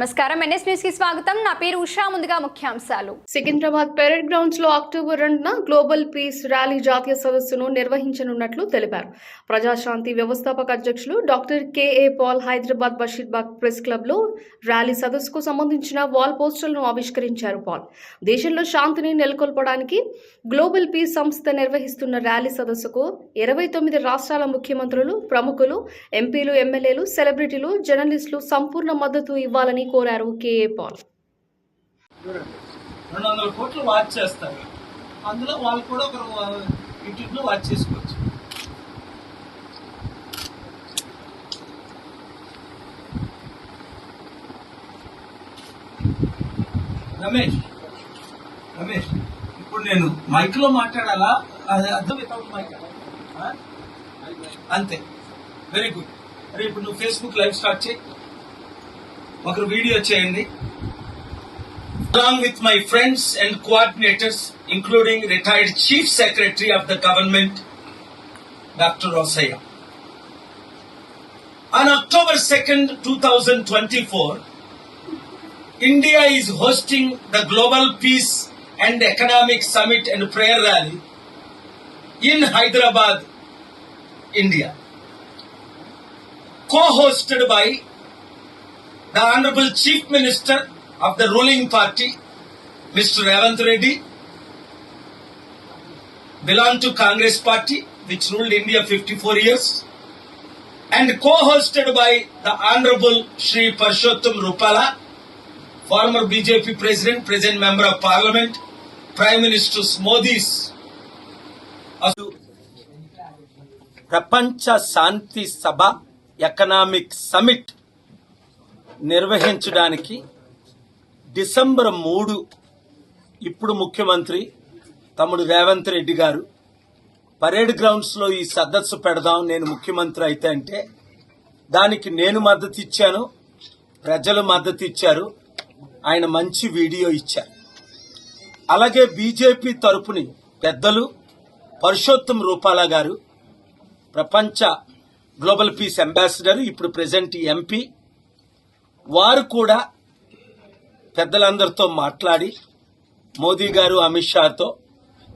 నమస్కారం. ఎన్ఎస్ న్యూస్కి స్వాగతం. నా పేరు ఉషా. ముందుగా ముఖ్యాంశాలు. సికింద్రాబాద్ పెరేడ్ గ్రౌండ్స్లో అక్టోబర్ రెండున గ్లోబల్ పీస్ ర్యాలీ జాతీయ సదస్సును నిర్వహించనున్నట్లు తెలిపారు. ప్రజాశాంతి వ్యవస్థాపక అధ్యక్షులు doctor K A Paul Hyderabad Basheerbagh press క్లబ్లో ర్యాలీ సదస్సుకు సంబంధించిన వాల్ పోస్టర్లను ఆవిష్కరించారు పాల్. దేశంలో శాంతిని నెలకొల్పడానికి గ్లోబల్ పీస్ సంస్థ నిర్వహిస్తున్న ర్యాలీ సదస్సుకు ఇరవై తొమ్మిది రాష్ట్రాల ముఖ్యమంత్రులు ప్రముఖులు ఎంపీలు ఎమ్మెల్యేలు సెలబ్రిటీలు జర్నలిస్టులు సంపూర్ణ మద్దతు ఇవ్వాలని కోరారు కేఏ పాల్. రెండు వందల కోట్లు వాచ్ చేస్తారు. అందులో వాళ్ళు కూడా ఒక యూట్యూబ్లో వాచ్ చేసుకోవచ్చు. రమేష్ రమేష్ ఇప్పుడు నేను మైక్లో మాట్లాడాలా? అది అర్థం వితౌట్ మైక్. అంతే. Very good. అరే ఇప్పుడు నువ్వు ఫేస్బుక్ లైవ్ స్టార్ట్ చేయి. ఒకరు వీడియో చేయండి along with my friends and coordinators, including retired Chief Secretary of the government, Dr. Rosaya. On October 2nd, 2024, India is hosting the Global Peace and Economic Summit and Prayer Rally in Hyderabad, India. Co-hosted by the Honorable Chief Minister of the ruling party, Mr. Ravant Reddy, belong to Congress party, which ruled India 54 years, and co-hosted by the Honorable Shri Parshottam Rupala, former BJP president, present member of parliament, Prime Minister Modi's ప్రపంచ శాంతి సభ economic summit నిర్వహించడానికి December మూడు ఇప్పుడు ముఖ్యమంత్రి తమ్ముడు రేవంత్ రెడ్డి గారు parade గ్రౌండ్స్లో ఈ సదస్సు పెడదాం నేను ముఖ్యమంత్రి అయితే అంటే దానికి నేను మద్దతు ఇచ్చాను ప్రజలు మద్దతు ఇచ్చారు ఆయన మంచి వీడియో ఇచ్చారు. అలాగే బీజేపీ తరపుని పెద్దలు పరుషోత్తం రూపాల గారు ప్రపంచ గ్లోబల్ పీస్ అంబాసిడర్ ఇప్పుడు ప్రెసెంట్ ఎంపీ వారు కూడా పెద్దలందరితో మాట్లాడి మోదీ గారు అమిత్ షాతో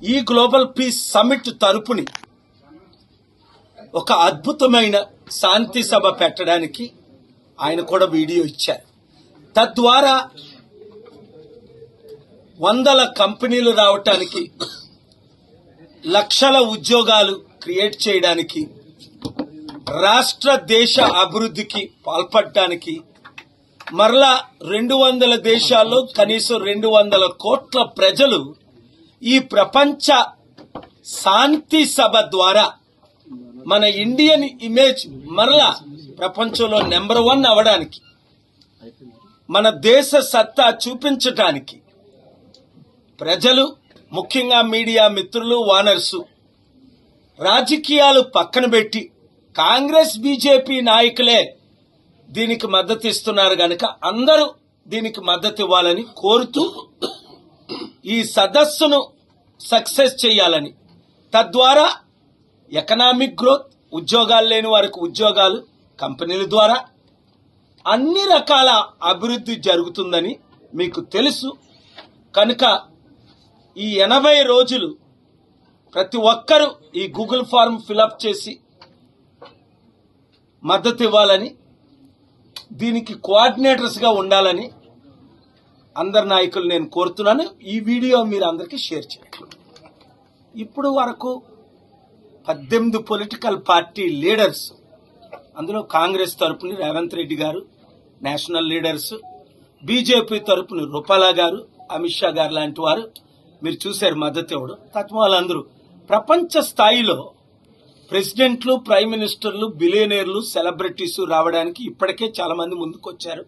ఈ గ్లోబల్ పీస్ సమిట్ తరపుని ఒక అద్భుతమైన శాంతి సభ పెట్టడానికి ఆయన కూడా వీడియో ఇచ్చారు. తద్వారా వందల కంపెనీలు రావటానికి లక్షల ఉద్యోగాలు క్రియేట్ చేయడానికి రాష్ట్ర దేశ అభివృద్ధికి పాల్పడటానికి మరలా రెండు వందల దేశాల్లో కనీసం రెండు వందల కోట్ల ప్రజలు ఈ ప్రపంచ శాంతి సభ ద్వారా మన ఇండియన్ ఇమేజ్ మరలా ప్రపంచంలో నెంబర్ వన్ అవడానికి మన దేశ సత్తా చూపించటానికి ప్రజలు ముఖ్యంగా మీడియా మిత్రులు వానర్సు రాజకీయాలు పక్కన పెట్టి కాంగ్రెస్ బీజేపీ నాయకులే దీనికి మద్దతు ఇస్తున్నారు గనక అందరూ దీనికి మద్దతు ఇవ్వాలని కోరుతూ ఈ సదస్సును సక్సెస్ చేయాలని. తద్వారా ఎకనామిక్ గ్రోత్ ఉద్యోగాలు లేని వారికి ఉద్యోగాలు కంపెనీల ద్వారా అన్ని రకాల అభివృద్ధి జరుగుతుందని మీకు తెలుసు. కనుక ఈ ఎనభై రోజులు ప్రతి ఒక్కరూ ఈ గూగుల్ ఫార్మ్ ఫిలప్ చేసి మద్దతు ఇవ్వాలని దీనికి కోఆర్డినేటర్స్గా ఉండాలని అందరి నాయకులు నేను కోరుతున్నాను. ఈ వీడియో మీరు అందరికీ షేర్ చేయండి. ఇప్పుడు వరకు పద్దెనిమిది పొలిటికల్ పార్టీ లీడర్స్ అందులో కాంగ్రెస్ తరపున రేవంత్ రెడ్డి గారు నేషనల్ లీడర్స్ బీజేపీ తరపున రూపాలా గారు అమిత్ షా గారు లాంటి వారు మీరు చూశారు మద్దతు ఇవ్వడం తత్వాలందరూ వాళ్ళందరూ ప్రపంచ స్థాయిలో ప్రెసిడెంట్లు ప్రైమ్ మినిస్టర్లు బిలియనీర్లు సెలబ్రిటీస్ రావడానికి ఇప్పటికే చాలా మంది ముందుకొచ్చారు.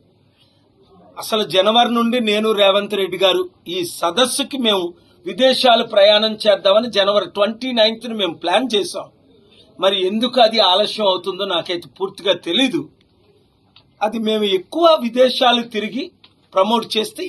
అసలు జనవరి నుండి నేను రేవంత్ రెడ్డి గారు ఈ సదస్సుకి మేము విదేశాలు ప్రయాణం చేద్దామని జనవరి ట్వంటీ నైన్త్ మేము ప్లాన్ చేశాం. మరి ఎందుకు అది ఆలస్యం అవుతుందో నాకైతే పూర్తిగా తెలీదు. అది మేము ఎక్కువ విదేశాలు తిరిగి ప్రమోట్ చేస్తే